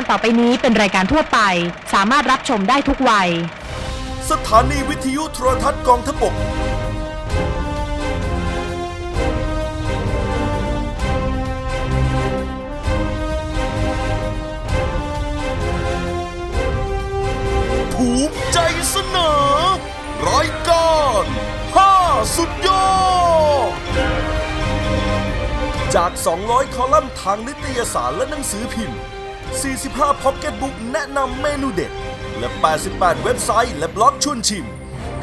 การต่อไปนี้เป็นรายการทั่วไป สามารถรับชมได้ทุกวัย สถานีวิทยุโทรทัศน์กองทพบก ภูมิใจเสนอ รายการ5สุดยอด จาก 200 คอลัมน์ทางนิตยสารและหนังสือพิมพ์ 45พ็อกเก็ตบุ๊กแนะนำเมนูเด็ด และ 88 เว็บไซต์และบล็อกชวนชิม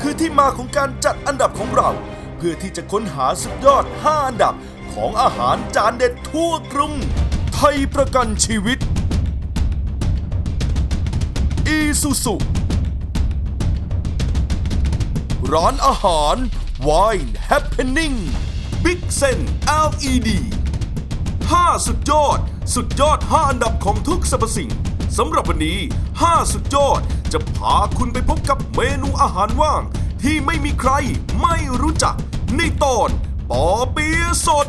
คือที่มาของการจัดอันดับของเรา เพื่อที่จะค้นหาสุดยอด 5 อันดับของอาหารจานเด็ดทั่วกรุง ไทยประกันชีวิต อีซูซุร้านอาหาร Wine Happening Big Sen LED 5 สุดยอด สุดยอด 5 อันดับของทุกสรรพสิ่งสำหรับวันนี้ 5 สุดยอดจะพาคุณไปพบกับเมนูอาหารว่าง ที่ไม่มีใครไม่รู้จัก ในตอนปอเปียะสด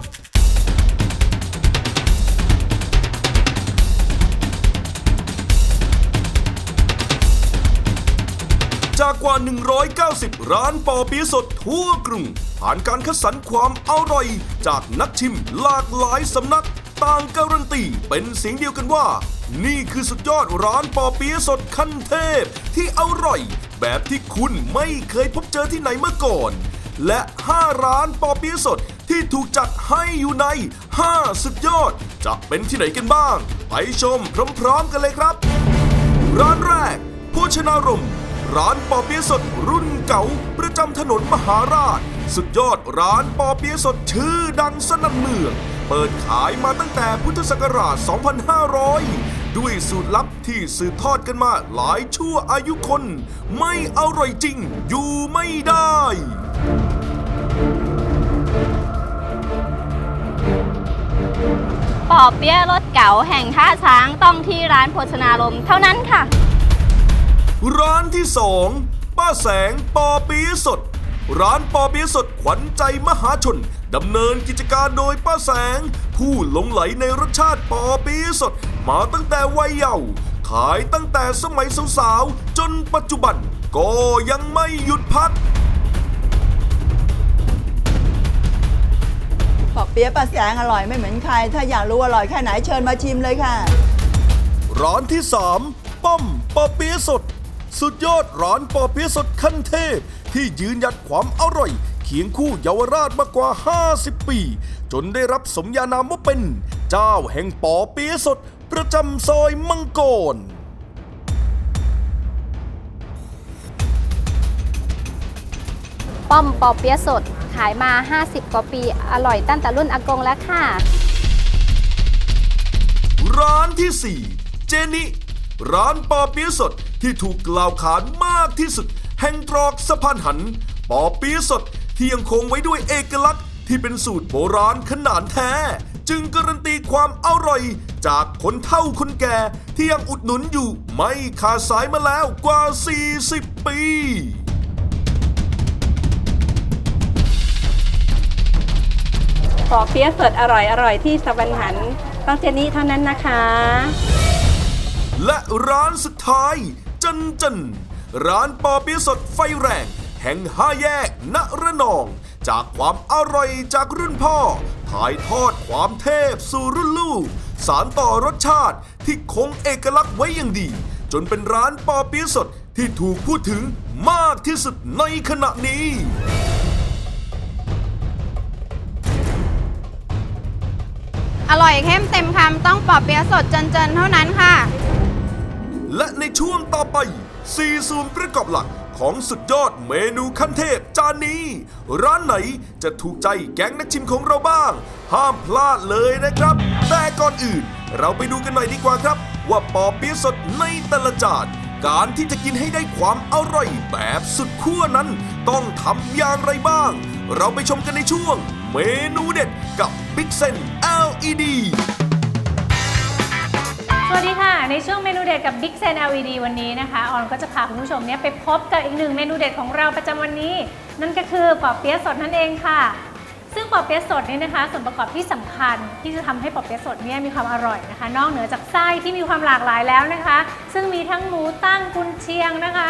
จากกว่า 190 ร้านปอเปี๊ยะสดทั่วกรุง ผ่านการคัดสรรความอร่อย จากนักชิมหลากหลายสำนัก ต่างการันตีเป็นเสียงเดียวกันว่า นี่คือสุดยอดร้านปอเปี๊ยะสดขั้นเทพ ที่อร่อย แบบที่คุณไม่เคยพบเจอที่ไหนมาก่อน และ 5 ร้านปอเปี๊ยะสดที่ถูกจัดให้อยู่ใน 5 สุดยอด จะเป็นที่ไหนกันบ้าง ไปชมพร้อมๆกันเลยครับ ร้านแรกโภชนารมร้านปอเปี๊ยะสดรุ่นเก่าประจำถนนมหาราช สุดยอดร้านปอเปี๊ยะสดชื่อดังสนั่นเมือง เปิดขายมาตั้งแต่พุทธศักราช 2500 ด้วยสูตรลับที่สืบทอดกันมาหลายชั่วอายุคน ไม่อร่อยจริงอยู่ไม่ได้ปอเปี๊ยะรถเก๋าแห่งท่าช้างต้องที่ร้านโภชนารมณ์เท่านั้นค่ะ ร้านที่สองป้าแสงปอเปี๊ยะสด ร้านปอเปี๊ยะสดขวัญใจมหาชน ดำเนินกิจการโดยป้าแสง ผู้หลงไหลในรสชาติปอเปี๊ยะสด มาตั้งแต่วัยเยาว์ขายตั้งแต่สมัยสาวๆ จนปัจจุบันก็ยังไม่หยุดพัก ปอเปี๊ยะปลาแสงอร่อยไม่เหมือนใคร ถ้าอยากรู้อร่อยแค่ไหนเชิญมาชิมเลยค่ะ ร้านที่ 3 ป้อมปอเปี๊ยะสด สุดยอดร้านปอเปี๊ยะสดขั้นเทพ ที่ยืนหยัดความอร่อย เคียงคู่เยาวราชมากกว่า 50 ปี จนได้รับสมญานามว่าเป็น เจ้าแห่งปอเปี๊ยะสด ประจำซอยมังกรป้อมปอเปี๊ยะสดขายมา 50 กว่าปี อร่อยตั้งแต่รุ่นอากงแล้วค่ะ ร้านที่ 4 เจนิร้านปอเปี๊ยะสดที่ถูกกล่าวขานมากที่สุด แห่งตรอกสะพานหันปอเปี๊ยะสดที่ยังคงไว้ด้วยเอกลักษณ์ที่เป็นสูตรโบราณขนาดแท้ จึงการันตีความอร่อย จากคนเฒ่าคนแก่ที่ยังอุดหนุนอยู่ไม่ขาดสายมาแล้วกว่า 40 ปีปอเปี๊ยะสดอร่อยอร่อยที่สวรรค์หันต้องเจนี่เท่านั้นนะคะ และร้านสุดท้าย จันจัน ร้านปอเปี๊ยะสดไฟแรง แห่งห้าแยกณระนอง จากความอร่อยจากรุ่นพ่อ ถ่ายทอดความเทพสู่รุ่นลูก สารต่อรสชาติที่คงเอกลักษณ์ไว้อย่างดี จนเป็นร้านปอเปี๊ยะสดที่ถูกพูดถึงมากที่สุดในขณะนี้อร่อยเข้มเต็มคำต้องปอเปี๊ยะสดเจนๆเท่านั้นค่ะ และในช่วงต่อไป สี่ซูนประกอบหลักของสุดยอดเมนูขั้นเทพจานนี้ ร้านไหนจะถูกใจแก๊งนักชิมของเราบ้าง ห้ามพลาดเลยนะครับ แต่ก่อนอื่น เราไปดูกันหน่อยดีกว่าครับ ว่าปอเปี๊ยะสดในแต่ละจานการที่จะกินให้ได้ความอร่อยแบบสุดขั้วนั้น ต้องทำอย่างไรบ้าง เราไปชมกันในช่วง เมนูเด็ดกับ Big Sen LED สวัสดีค่ะ ในช่วงเมนูเด็ดกับ Big Sen LED วันนี้นะคะออนก็จะพาคุณผู้ชมเนี่ยไปพบกับอีกหนึ่งเมนูเด็ดของเราประจำวันนี้ นั่นก็คือปอเปี๊ยะสดนั่นเองค่ะ ซึ่งปอเปี๊ยะสดนี่นะคะ ส่วนประกอบที่สำคัญที่จะทำให้ปอเปี๊ยะสดเนี่ยมีความอร่อยนะคะ นอกเหนือจากไส้ที่มีความหลากหลายแล้วนะคะ ซึ่งมีทั้งหมูตั้งกุนเชียงนะคะ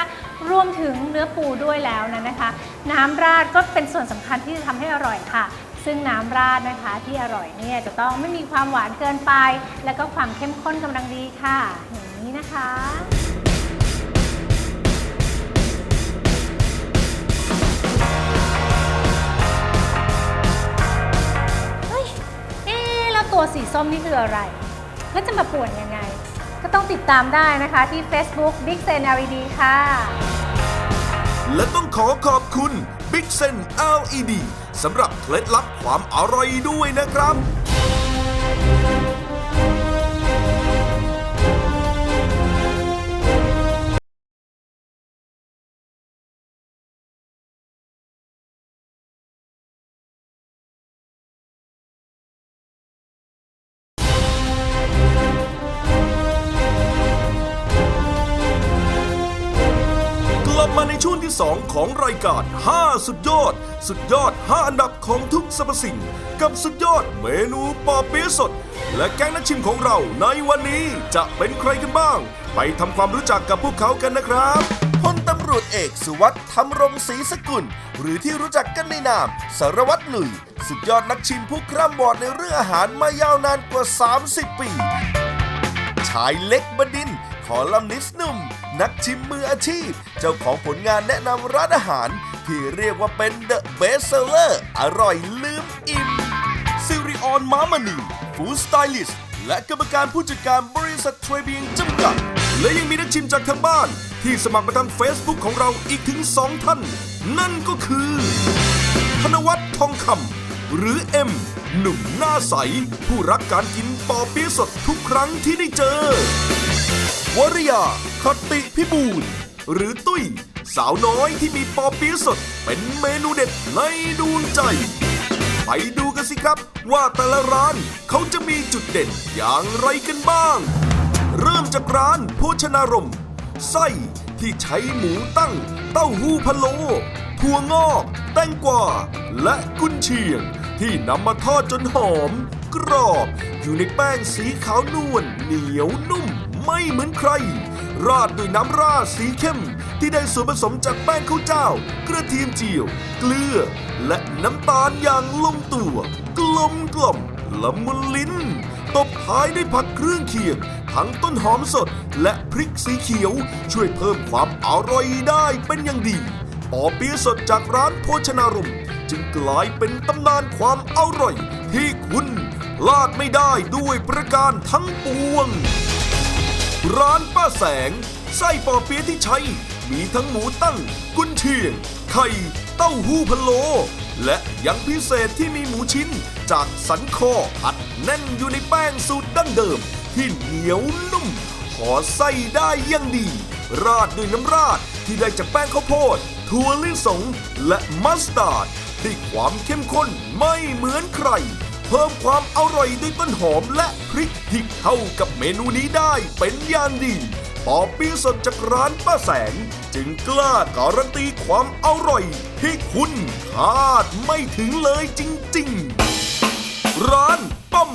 รวมถึงเนื้อปูด้วยแล้วนะนะคะ น้ำราดก็เป็นส่วนสำคัญที่จะทำให้อร่อยค่ะ ซึ่งน้ำราดนะคะที่อร่อยเนี่ยจะต้องไม่มีความหวานเกินไป แล้วก็ความเข้มข้นกำลังดีค่ะ อย่างนี้นะคะ เฮ้ย เอ๊ะแล้วตัวสีส้มนี่คืออะไร แล้วจะมาป่วนยังไง ก็ต้องติดตามได้นะคะที่ Facebook Big Sen LED ค่ะ และต้องขอขอบคุณ Big Sen LED สำหรับเคล็ดลับความอร่อยด้วยนะครับ สุดยอด สุดยอด 5 อันดับของทุกสรรพสิ่ง กับสุดยอดเมนูปอเปี๊ยะสด และแก๊งนักชิมของเราในวันนี้จะเป็นใครกันบ้าง ไปทำความรู้จักกับพวกเขากันนะครับพลตำรวจเอกสุวัสดิ์ธรรมรงศรีสกุล หรือที่รู้จักกันในนาม สารวัตรหนุ่ย สุดยอดนักชิมผู้คร่ำบอดในเรื่องอาหารมายาวนานกว่า 30 ปี ชายเล็กบดินทร์คอลัมนิสหนุ่ม นักชิมมืออาชีพ เจ้าของผลงานแนะนำร้านอาหาร ที่เรียกว่าเป็นเดอะเบสเซอร์อร่อยลืมอิ่มซิริออนมามณีฟู้ดสไตลิสต์และกรรมการผู้จัดการบริษัทเทรเบียงจำกัด และยังมีนักชิมจากทางบ้าน ที่สมัครมาทาง Facebook ของเราอีกถึง 2 ท่าน นั่นก็คือ ธนวัฒน์ทองคำหรือเอ็มหนุ่มหน้าใส ผู้รักการกินปอเปี๊ยะสดทุกครั้งที่ได้เจอ วริยาคติพิบูลหรือตุ้ยาวน้อยที่มีปอเปี๊ยะสด เป็นเมนูเด็ดในดวงใจ ไปดูกันสิครับ ว่าแต่ละร้านเขาจะมีจุดเด่นอย่างไรกันบ้าง เริ่มจากร้านโภชนารมณ์ไส้ที่ใช้หมูตั้ง เต้าหู้พะโล้ถั่วงอกแตงกวาและกุนเชียง ที่นำมาทอดจนหอม กรอบ อยู่ในแป้งสีขาวนวลเหนียวนุ่ม ไม่เหมือนใคร ราดด้วยน้ำราดสีเข้ม ที่ได้ส่วนผสมจากแป้งข้าวเจ้า กระเทียมเจียว เกลือ และน้ำตาลอย่างลงตัว กลมกล่อมละมุนลิ้น ตบท้ายด้วยผักเครื่องเคียง ทั้งต้นหอมสดและพริกสีเขียว ช่วยเพิ่มความอร่อยได้เป็นอย่างดีปอเปี๊ยะสดจากร้านโภชนารมจึงกลายเป็นตำนานความอร่อย ที่คุณพลาดไม่ได้ด้วยประการทั้งปวง ร้านป้าแสง ไส้ปอเปี๊ยะที่ใช้ มีทั้งหมูตั้ง กุนเชียง ไข่ เต้าหู้พะโล และยังพิเศษที่มีหมูชิ้น จากสันคออัดแน่นอยู่ในแป้งสูตรดั้งเดิม ที่เหนียวนุ่มขอไส้ได้อยังดี ราดด้วยน้ำราดที่ได้จากแป้งข้าวโพดถั่วลิสงและมัสตาร์ดด้วยความเข้มข้นไม่เหมือนใคร เพิ่มความอร่อยด้วยต้นหอมและพริกที่เข้ากับเมนูนี้ได้เป็นอย่างดีปอเปี๊ยะสดจากร้านป้าแสง จึงกล้าการันตีความอร่อย ที่คุณคาดไม่ถึงเลยจริงๆ ร้านป้อม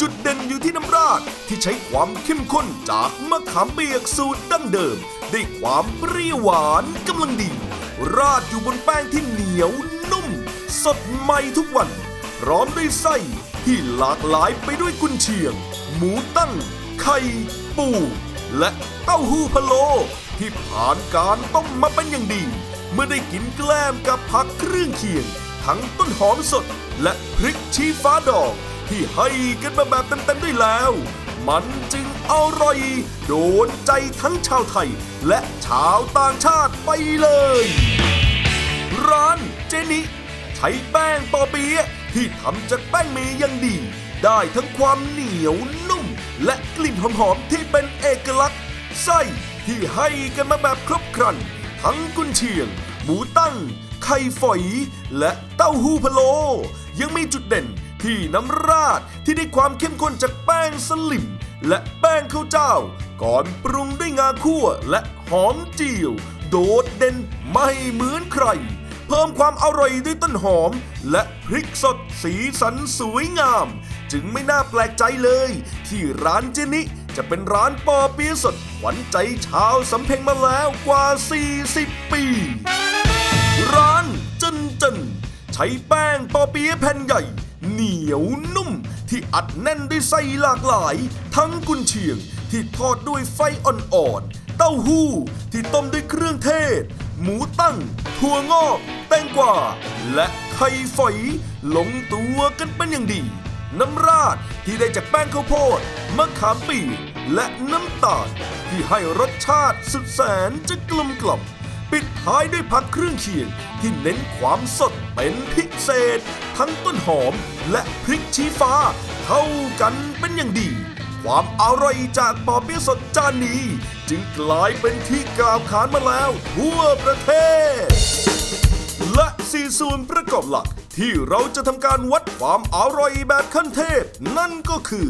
จุดเด่นอยู่ที่น้ำราดที่ใช้ความเข้มข้นจากมะขามเปียกสูตรดั้งเดิมได้ความเปรี้ยวหวานกำลังดี ราดอยู่บนแป้งที่เหนียวนุ่ม สดใหม่ทุกวัน ร้อมด้วยไส้ที่หลากหลายไปด้วยกุนเชียง หมูตั้ง ไข่ ปู และเต้าหู้พะโล ที่ผ่านการต้มมาเป็นอย่างดี เมื่อได้กินแกล้มกับผักเครื่องเคียง ทั้งต้นหอมสดและพริกชี้ฟ้าดอก ที่ให้กันมาแบบเต็มๆด้วยแล้ว มันจึงอร่อย โดนใจทั้งชาวไทย และชาวต่างชาติไปเลย ร้านเจนิใช้แป้งปอเปี๊ยะ ที่ทำจากแป้งเมย์อยังดี ได้ทั้งความเหนียวนุ่ม และกลิ่นหอมๆที่เป็นเอกลักษณ์ ไส้ที่ให้กันมาแบบครบครัน ทั้งกุนเชียง หมูตั้ง ไข่ฝอย และเต้าหู้พะโล ยังมีจุดเด่นที่น้ำราดที่ได้ความเข้มข้นจากแป้งสลิมและแป้งข้าวเจ้า ก่อนปรุงด้วยงาคั่วและหอมเจียว โดดเด่นไม่เหมือนใคร พิ่พิ่มความอร่อยด้วยต้นหอม และพริกสดสีสันสวยงาม จึงไม่น่าแปลกใจเลย ที่ร้านเจนิจะเป็นร้านปอเปี๊ยะสดขวัญใจชาวสำเพ็งมาแล้วกว่า 40 ปี ร้านจนจนใช้แป้งปอเปี๊ยะแผ่นใหญ่ เหนียวนุ่ม ที่อัดแน่นด้วยไส้หลากหลาย ทั้งกุนเชียงที่ทอดด้วยไฟอ่อนๆเต้าหู้ที่ต้มด้วยเครื่องเทศ หมูตั้ง ถั่วงอกแตงกวา และไข่ฝอยลงตัวกันเป็นอย่างดี น้ำราดที่ได้จากแป้งข้าวโพดมะขามปีและน้ำตาล ที่ให้รสชาติสุดแสนจะกลมกล่อมปิดท้ายด้วยผักเครื่องเคียงที่เน้นความสดเป็นพิเศษ ทั้งต้นหอมและพริกชี้ฟ้า เข้ากันเป็นอย่างดี ความอร่อยจากปอเปี๊ยะสดจานนี้ จึงกลายเป็นที่กล่าวขานมาแล้วทั่วประเทศ และสี่ส่วนประกอบหลักที่เราจะทำการวัดความอร่อยแบบขั้นเทพ นั่นก็คือ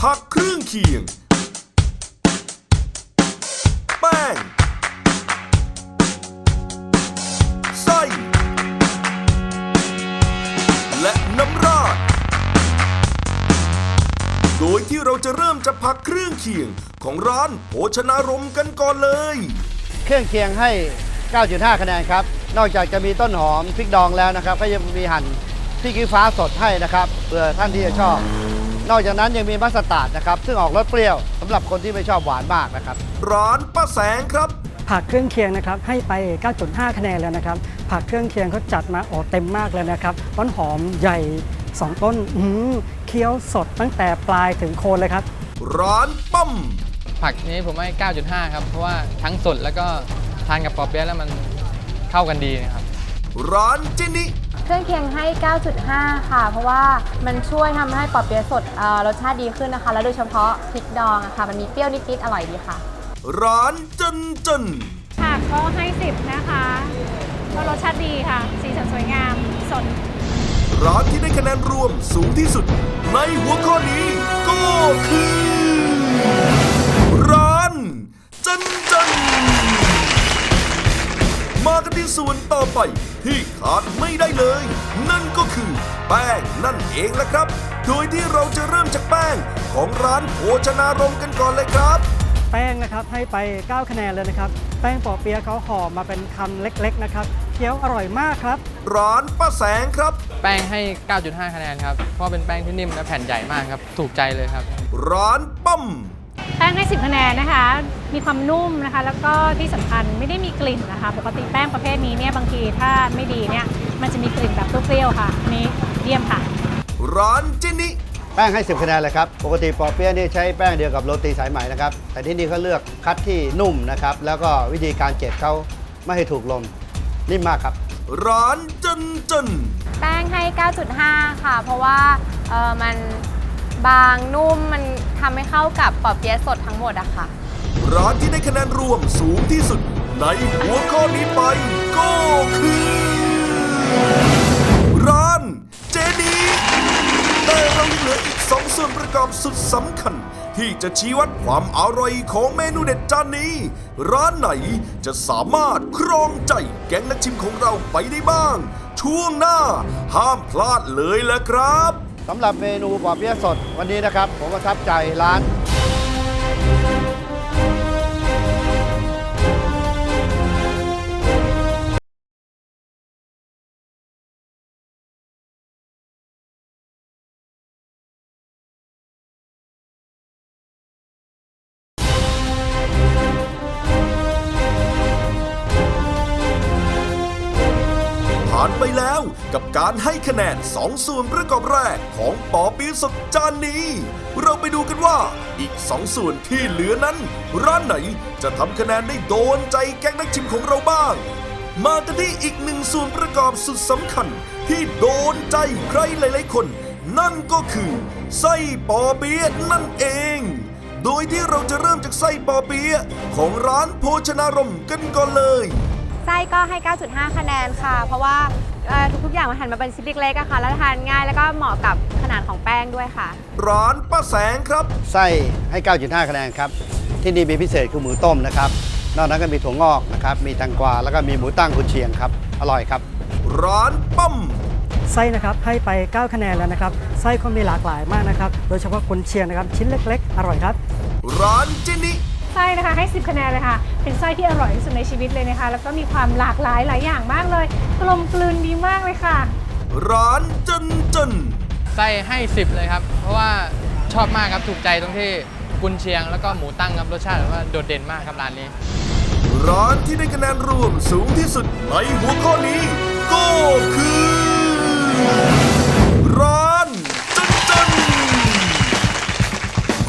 ผักเครื่องเคียง เราจะเริ่มจากผักเครื่องเคียงของร้านโภชนารมณ์กันก่อนเลย เครื่องเคียงให้ 9.5 คะแนนครับ นอกจากจะมีต้นหอมพริกดองแล้วนะครับ ก็ยังมีหั่นพริกขี้ฟ้าสดให้นะครับเผื่อท่านที่จะชอบ นอกจากนั้นยังมีมัสตาร์ดนะครับ ซึ่งออกรสเปรี้ยวสำหรับคนที่ไม่ชอบหวานมากนะครับ ร้านป้าแสงครับ ผักเครื่องเคียงนะครับให้ไป 9.5 คะแนนแล้วนะครับ ผักเครื่องเคียงเขาจัดมาโอ้เต็มมากเลยนะครับต้นหอมใหญ่ 2 ต้นอื้อหือเคี้ยวสดตั้งแต่ปลายถึงโคนเลยครับ ร้านปั้มผักนี้ผมให้ 9.5 ครับ เพราะว่าทั้งสดแล้วก็ทานกับปอเปี๊ยะแล้วมันเข้ากันดีนะครับ ร้านเจนิเครื่องเคียงให้ 9.5 ค่ะ เพราะว่ามันช่วยทำให้ปอเปี๊ยะสดเอ่อรสชาติดีขึ้นนะคะ แล้วโดยเฉพาะพริกดองอะค่ะ มันมีเปรี้ยวนิดๆอร่อยดีค่ะ ร้านจันจันผักก็ให้ 10 นะคะ ก็รสชาติดีค่ะ สีสันสวยงามสด ร้านที่ได้คะแนนรวมสูงที่สุด ในหัวข้อนี้ก็คือ ร้านจันจัน มากันที่ส่วนต่อไปที่ขาดไม่ได้เลย นั่นก็คือ แป้งนั่นเองละครับ โดยที่เราจะเริ่มจากแป้งของร้านโภชนารมกันก่อนเลยครับ แป้งนะครับให้ไป 9 คะแนนเลยนะครับ แป้งปอเปี๊ยะเขาห่อมาเป็นคำเล็กๆนะครับเคี้ยวอร่อยมากครับ ร้านป้าแสงครับ แป้งให้ 9.5 คะแนนครับ เพราะเป็นแป้งที่นิ่มและแผ่นใหญ่มากครับ ถูกใจเลยครับ ร้านปั้มแป้งให้ 10 คะแนนนะคะ มีความนุ่มนะคะ แล้วก็ที่สำคัญไม่ได้มีกลิ่นนะคะ ปกติแป้งประเภทนี้เนี่ยบางทีถ้าไม่ดีเนี่ย มันจะมีกลิ่นแบบเปรี้ยวๆค่ะอันนี้เยี่ยมค่ะ ร้านเจนิ แป้งให้ 10คะแนนเลยครับ ปกติปอเปี๊ยะนี่ใช้แป้งเดียวกับโรตีสายไหมนะครับ แต่ที่นี่เขาเลือกคัดที่นุ่มนะครับ แล้วก็วิธีการเจ็บเขาไม่ให้ถูกลมนิ่มมากครับ ร้านจันจันแป้งให้ 9.5 ค่ะ เพราะว่าเอ่อมันบางนุ่มมันทำให้เข้ากับปอเปี๊ยะสดทั้งหมดอะค่ะ ร้านที่ได้คะแนนรวมสูงที่สุด ในหัวข้อนี้ไปก็คือ สุดสำคัญ ที่จะชี้วัดความอร่อยของเมนูเด็ดจานนี้ ร้านไหนจะสามารถครองใจแก๊งนักชิมของเราไปได้บ้าง ช่วงหน้า ห้ามพลาดเลยละครับสำหรับเมนูปอเปี๊ยะสดวันนี้นะครับ ผมประทับใจร้าน แล้ว กับการให้คะแนน2ส่วนประกอบแรกของปอปีสดจานนี้ เราไปดูกันว่าอีก2ส่วนที่เหลือนั้น ร้านไหนจะทำคะแนนได้โดนใจแก๊งนักชิมของเราบ้าง มากันที่อีกหนึ่งส่วนประกอบสุดสำคัญ ที่โดนใจใครหลาย ๆ คน นั่นก็คือไส้ปอเปี๊ยะนั่นเองโดยที่เราจะเริ่มจากไส้ปอเปี๊ยะของร้านโภชนารมกันก่อนเลย ไส้ก็ให้ 9.5 คะแนนค่ะ เพราะว่าเอ่อทุกๆอย่างมันหั่นมาเป็นชิ้นเล็กๆอะค่ะ แล้วทานง่ายแล้วก็เหมาะกับขนาดของแป้งด้วยค่ะ ร้านป้าแสงครับ ไส้ให้ 9.5 คะแนนครับ ที่นี่มีพิเศษคือหมูต้มนะครับ นอกนั้นก็มีถั่วงอกนะครับ มีแตงกวา แล้วก็มีหมูตั้งกุนเชียงครับ อร่อยครับ ร้านปั้มไส้นะครับให้ไป 9 คะแนนแล้วนะครับ ไส้เขามีหลากหลายมากนะครับ โดยเฉพาะกุนเชียงนะครับ ชิ้นเล็ก ๆ อร่อยครับ ร้านเจนิ ไส้นะคะ ให้ 10 คะแนนเลยค่ะ เป็นไส้ที่อร่อยที่สุดในชีวิตเลยนะคะ แล้วก็มีความหลากหลายหลายอย่างมากเลย กลมกลืนดีมากเลยค่ะ ร้านเจันเจันไส้ให้ 10 เลยครับ เพราะว่าชอบมากครับ ถูกใจตรงที่กุนเชียงแล้วก็หมูตั้งครับ รสชาติแบบว่าโดดเด่นมากครับร้านนี้ ร้านที่ได้คะแนนรวมสูงที่สุดในหัวข้อนี้ ก็คือ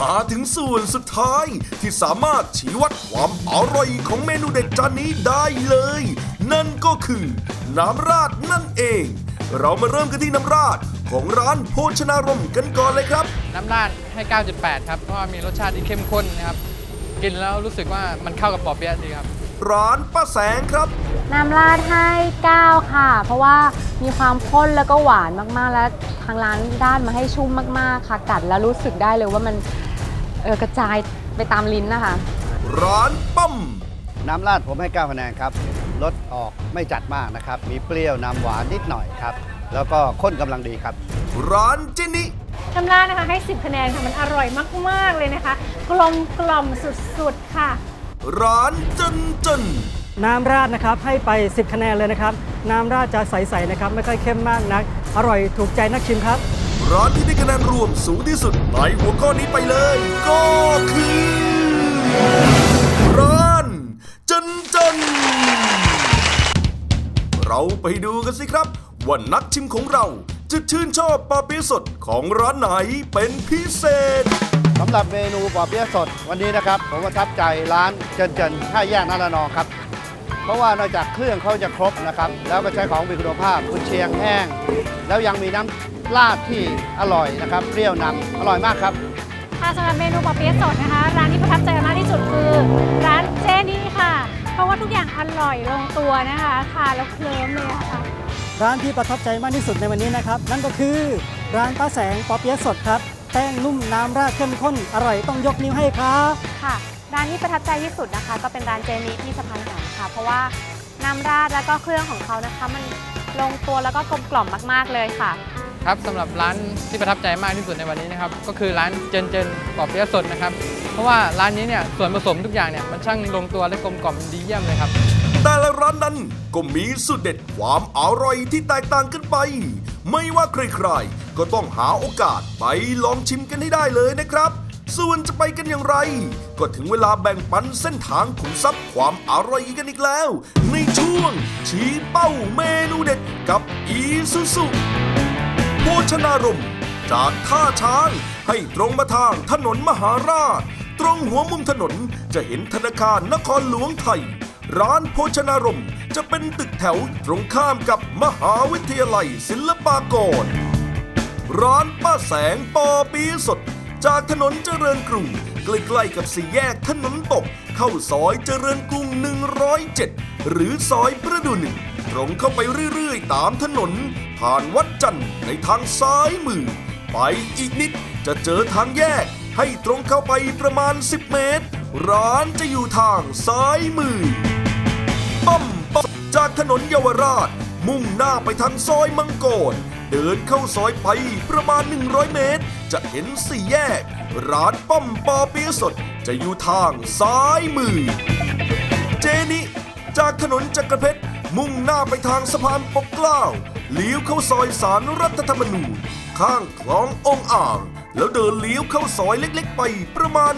มาถึงส่วนสุดท้าย ที่สามารถชี้วัดความอร่อยของเมนูเด็ดจานนี้ได้เลย นั่นก็คือ น้ำราดนั่นเอง เรามาเริ่มกันที่น้ำราดของร้านโภชนารมณ์กันก่อนเลยครับ น้ำราดให้ 9.8 ครับ เพราะว่ามีรสชาติที่เข้มข้นนะครับ กินแล้วรู้สึกว่ามันเข้ากับปอเปี๊ยะดีครับ ร้านป้าแสงครับ น้ำราดให้ 9 ค่ะ เพราะว่ามีความข้นแล้วก็หวานมากๆ แล้วทางร้านด้านมาให้ชุ่มมากๆ ค่ะ กัดแล้วรู้สึกได้เลยว่ามัน เออกระจายไปตามลิ้นนะคะ ร้านปั้มน้ำราดผมให้9คะแนนครับรสออกไม่จัดมากนะครับ มีเปรี้ยวน้ำหวานนิดหน่อยครับ แล้วก็ข้นกำลังดีครับ ร้านเจนิน้ำราดนะคะให้ 10 คะแนนค่ะ มันอร่อยมาก ๆ เลยนะคะ กลมกล่อมสุด ๆ ค่ะ ร้านเจันเจันน้ำราดนะครับให้ไป 10 คะแนนเลยนะครับ น้ำราดจะใส ๆ นะครับ ไม่ค่อยเข้มมากนัก อร่อยถูกใจนักชิมครับ ร้านที่ได้คะแนนรวมสูงที่สุดในหัวข้อนี้ไปเลย ก็คือ ร้านเจันเจัน เราไปดูกันสิครับว่านักชิมของเราจะชื่นชอบปาเปี๊ยะสดของร้านไหนเป็นพิเศษ สำหรับเมนูปอเปี๊ยะสดวันนี้นะครับ ผมประทับใจร้านเจนเจนท่าแยกนาละนองครับ เพราะว่านอกจากเครื่องเขาจะครบนะครับ แล้วก็ใช้ของมีคุณภาพคุณเชียงแห้ง แล้วยังมีน้ำราดที่อร่อยนะครับเปรี้ยวนำอร่อยมากครับค่ะสำหรับเมนูปอเปี๊ยะสดนะคะ ร้านที่ประทับใจมากที่สุดคือ ร้านเจนี่ค่ะ เพราะว่าทุกอย่างอร่อยลงตัวนะคะทานแล้วเคลิ้มเลยอะค่ะ ร้านที่ประทับใจมากที่สุดในวันนี้นะครับ นั่นก็คือร้านป้าแสงปอเปี๊ยะสดครับแป้งนุ่มน้ำราดเข้มข้นอร่อยต้องยกนิ้วให้ครับค่ะ ร้านที่ประทับใจที่สุดนะคะ ก็เป็นร้านเจนีที่สะพานหันค่ะ เพราะว่าน้ำราดแล้วก็เครื่องของเขานะคะ มันลงตัวแล้วก็กลมกล่อมมากๆเลยค่ะ ครับสำหรับร้านที่ประทับใจมากที่สุดในวันนี้นะครับ ก็คือร้านเจนเจนปอเปี๊ยะสดนะครับ เพราะว่าร้านนี้เนี่ยส่วนผสมทุกอย่างเนี่ยมันช่างลงตัวและกลมกล่อมดีเยี่ยมเลยครับ แต่ละร้านนั้นก็มีสูตรเด็ดความอร่อยที่แตกต่างกันไป ไม่ว่าใครๆก็ต้องหาโอกาสไปลองชิมกันให้ได้เลยนะครับ ส่วนจะไปกันอย่างไร ก็ถึงเวลาแบ่งปันเส้นทางขุมทรัพย์ความอร่อยกันอีกแล้ว ในช่วง ชี้เป้าเมนูเด็ดกับอีซูซุโภชนารมจากท่าช้างให้ตรงมาทางถนนมหาราช ตรงหัวมุมถนนจะเห็นธนาคารนครหลวงไทย ร้านโภชนารมจะเป็นตึกแถวตรงข้ามกับมหาวิทยาลัยศิลปากร ร้านป้าแสงปอปีสด จากถนนเจริญกรุง ใกล้ๆกับสี่แยกถนนตก เข้าซอยเจริญกรุง 107 หรือซอยประดูหนึ่งตรงเข้าไปเรื่อยๆ ตามถนน ผ่านวัดจันทร์ในทางซ้ายมือ ไปอีกนิดจะเจอทางแยก ให้ตรงเข้าไปประมาณ 10 เมตร ร้านจะอยู่ทางซ้ายมือปั๊มปั๊มจากถนนเยาวราช มุ่งหน้าไปทางซอยมังกร เดินเข้าซอยไปประมาณ 100 เมตร จะเห็นสี่แยก ร้านป้อมปอเปี๊ยสด จะอยู่ทางซ้ายมือ เจนิจากถนนจักรเพชรมุ่งหน้าไปทางสะพานปกเกล้าเลี้ยวเข้าซอยสารรัฐธรรมนูญข้างคลององอ่าง แล้วเดินเลี้ยวเข้าซอยเล็กๆ ไปประมาณ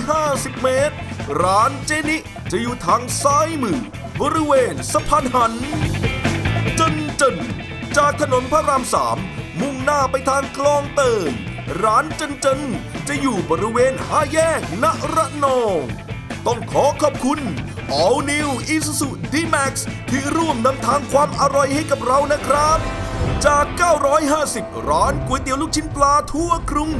150 เมตร ร้านเจนิจะอยู่ทางซ้ายมือ บริเวณสะพานหันจนจน จากถนนพระรามสามมุ่งหน้าไปทางคลองเตยร้านจันจันจะอยู่บริเวณห้าแยกณระนอง ต้องขอขอบคุณ All New Isuzu D-Max ที่ร่วมนำทางความอร่อยให้กับเรานะครับ จาก 950 ร้านก๋วยเตี๋ยวลูกชิ้นปลาทั่วกรุง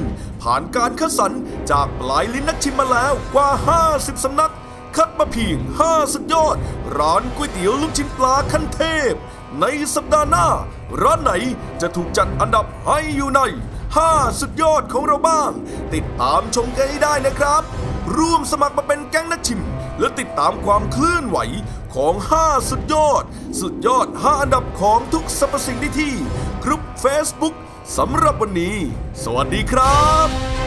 ผ่านการคัดสรรจากปลายลิ้นนักชิมมาแล้วกว่า 50 สำนัก คัดมาเพียง 5 สุดยอด ร้านก๋วยเตี๋ยวลูกชิ้นปลาขั้นเทพ ในสัปดาห์หน้า ร้านไหนจะถูกจัดอันดับให้อยู่ใน 5 สุดยอดของเราบ้าง ติดตามชมกันให้ได้นะครับ ร่วมสมัครมาเป็นแก๊งนักชิม และติดตามความเคลื่อนไหวของ 5 สุดยอด สุดยอด 5 อันดับของทุกสรรพสิ่งได้ที่กรุ๊ป Facebook สำหรับวันนี้ สวัสดีครับ